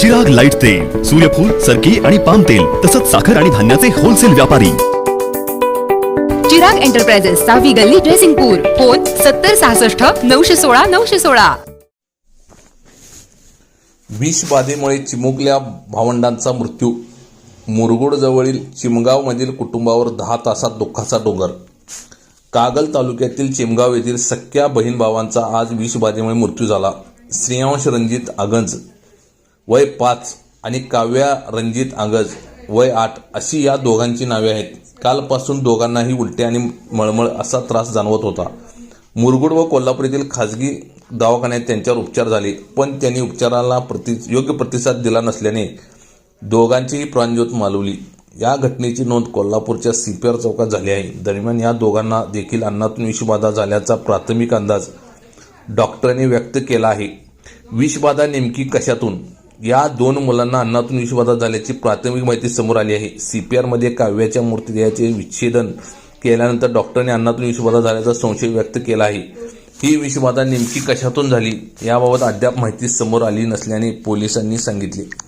Chirag light तेल सूर्यफूल सरकी आणि पाम तेल तसंच साखर आणि धान्याचे होलसेल व्यापारी. चिराग एंटरप्राइजेस सहावी गल्ली ड्रेसिंगपूर फोन सत्तर सहासष्ट नऊशे सोळा नऊशे सोळा. विषबाधेमुळे चिमुकल्या भावंडांचा मृत्यू. मुरगुडजवळील चिमगावमधील कुटुंबावर दहा तासात दुःखाचा डोंगर. कागल तालुक्यातील चिमगाव येथील सख्या बहीण भावांचा आज विषबाधेमुळे मृत्यू झाला. श्रेयांश रणजित आगंज वय पाच आणि काव्या रणजित आगंज वय आठ अशी या दोघांची नावे आहेत. कालपासून दोघांनाही उलटे आणि मळमळ असा त्रास जाणवत होता. मुरगुड व कोल्हापूर येथील खाजगी दवाखान्यात त्यांच्यावर उपचार झाले पण त्यांनी उपचाराला प्रति योग्य प्रतिसाद दिला नसल्याने दोघांचीही प्राणज्योत मालवली. या घटनेची नोंद कोल्हापूरच्या सीपीआर चौकात झाली आहे. दरम्यान या दोघांना देखील अन्नातून विषबाधा झाल्याचा प्राथमिक अंदाज डॉक्टरांनी व्यक्त केला आहे. विषबाधा नेमकी कशातून? या दोन मुलांना अन्नातून विषबाधा झाल्याची प्राथमिक माहिती समोर आली आहे. सीपीआरमध्ये काव्याच्या मृतदेहाचे विच्छेदन केल्यानंतर डॉक्टरने अन्नातून विषबाधा झाल्याचा संशय व्यक्त केला आहे. ही विषबाधा नेमकी कशातून झाली? याबाबत अद्याप माहिती समोर आली नसल्याने पोलिसांनी सांगितले.